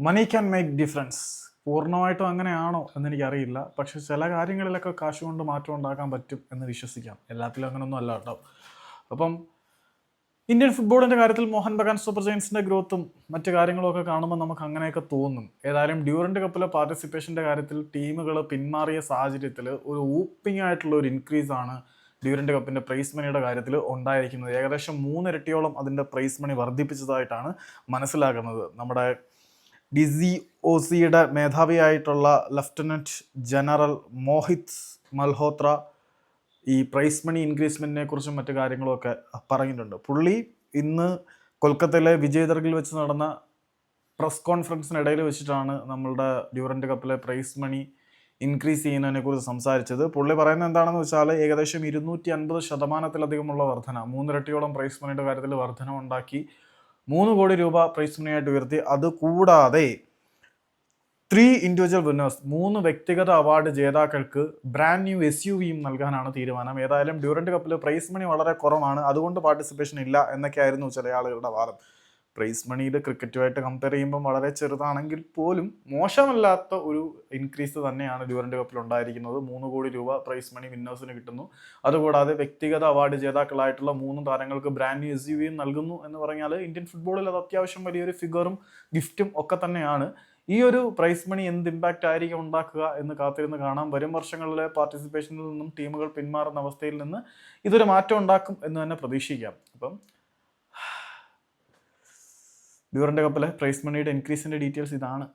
Money can make difference പൂർണമായിട്ടും അങ്ങനെയാണോ എന്നെനിക്കറിയില്ല. പക്ഷെ ചില കാര്യങ്ങളിലൊക്കെ കാശ് കൊണ്ട് മാറ്റം ഉണ്ടാക്കാൻ പറ്റും എന്ന് വിശ്വസിക്കാം. എല്ലാത്തിലും അങ്ങനെയൊന്നും അല്ല കേട്ടോ. അപ്പം ഇന്ത്യൻ ഫുട്ബോളിന്റെ കാര്യത്തിൽ മോഹൻ ബഗാൻ സൂപ്പർ ജയൻസിന്റെ ഗ്രോത്തും മറ്റു കാര്യങ്ങളൊക്കെ കാണുമ്പോൾ നമുക്ക് അങ്ങനെയൊക്കെ തോന്നും. ഏതായാലും ഡ്യൂറന്റ് കപ്പിലെ പാർട്ടിസിപ്പേഷന്റെ കാര്യത്തിൽ ടീമുകൾ പിന്മാറിയ സാഹചര്യത്തിൽ ഒരു ഊപ്പിംഗ് ആയിട്ടുള്ള ഒരു ഇൻക്രീസ് ആണ് ഡ്യൂറന്റ് കപ്പിന്റെ പ്രൈസ് മണിയുടെ കാര്യത്തിൽ ഉണ്ടായിരിക്കുന്നത്. ഏകദേശം മൂന്നിരട്ടിയോളം അതിന്റെ പ്രൈസ് മണി വർദ്ധിപ്പിച്ചതായിട്ടാണ് മനസ്സിലാക്കുന്നത് നമ്മുടെ ഡിസി ഒ സിയുടെ മേധാവിയായിട്ടുള്ള ലഫ്റ്റനന്റ് ജനറൽ മോഹിത് മൽഹോത്ര ഈ പ്രൈസ് മണി ഇൻക്രീസ്മെന്റിനെ കുറിച്ചും മറ്റു കാര്യങ്ങളൊക്കെ പറഞ്ഞിട്ടുണ്ട്. പുള്ളി ഇന്ന് കൊൽക്കത്തയിലെ വിജയദർഗിൽ വെച്ച് നടന്ന പ്രസ് കോൺഫറൻസിനിടയിൽ വെച്ചിട്ടാണ് നമ്മളുടെ ഡ്യൂറന്റ് കപ്പിലെ പ്രൈസ് മണി ഇൻക്രീസ് ചെയ്യുന്നതിനെ കുറിച്ച് സംസാരിച്ചത്. പുള്ളി പറയുന്നത് എന്താണെന്ന് വെച്ചാൽ ഏകദേശം ഇരുന്നൂറ്റി അൻപത് ശതമാനത്തിലധികമുള്ള വർധന മൂന്നിരട്ടിയോളം പ്രൈസ് മണിയുടെ കാര്യത്തിൽ വർധന ഉണ്ടാക്കി മൂന്ന് കോടി രൂപ പ്രൈസ് മണിയായിട്ട് ഉയർത്തി. അത് കൂടാതെ ത്രീ ഇൻഡിവിജ്വൽ വിന്നേഴ്സ് മൂന്ന് വ്യക്തിഗത അവാർഡ് ജേതാക്കൾക്ക് ബ്രാൻഡ് ന്യൂ എസ് യു വിയും നൽകാനാണ് തീരുമാനം. ഏതായാലും ഡ്യൂറന്റ് കപ്പിൽ പ്രൈസ് മണി വളരെ കുറവാണ്. അതുകൊണ്ട് പാർട്ടിസിപ്പേഷൻ ഇല്ല എന്നൊക്കെയായിരുന്നു ചില ആളുകളുടെ വാദം. പ്രൈസ് മണിയിൽ ക്രിക്കറ്റുമായിട്ട് കമ്പയർ ചെയ്യുമ്പോൾ വളരെ ചെറുതാണെങ്കിൽ പോലും മോശമല്ലാത്ത ഒരു ഇൻക്രീസ് തന്നെയാണ് ഡ്യൂറന്റ് കപ്പിൽ ഉണ്ടായിരിക്കുന്നത്. മൂന്ന് കോടി രൂപ പ്രൈസ് മണി വിന്നേഴ്സിന് കിട്ടുന്നു. അതുകൂടാതെ വ്യക്തിഗത അവാർഡ് ജേതാക്കളായിട്ടുള്ള മൂന്ന് താരങ്ങൾക്ക് ബ്രാൻഡ് എസ് യു നൽകുന്നു എന്ന് പറഞ്ഞാൽ ഇന്ത്യൻ ഫുട്ബോളിൽ അത് അത്യാവശ്യം വലിയൊരു ഫിഗറും ഗിഫ്റ്റും ഒക്കെ തന്നെയാണ്. ഈ ഒരു പ്രൈസ് മണി എന്ത് ഇമ്പാക്റ്റ് ആയിരിക്കും ഉണ്ടാക്കുക എന്ന് കാത്തിരുന്ന് കാണാം. വരും വർഷങ്ങളിലെ പാർട്ടിസിപ്പേഷനിൽ നിന്നും ടീമുകൾ പിന്മാറുന്ന അവസ്ഥയിൽ നിന്ന് ഇതൊരു മാറ്റം ഉണ്ടാക്കും എന്ന് തന്നെ പ്രതീക്ഷിക്കാം. അപ്പം ഡ്യൂറന്റെ കപ്പിലെ പ്രൈസ് മണിയുടെ ഇൻക്രീസിന്റെ ഡീറ്റെയിൽസ് ഇതാണ്.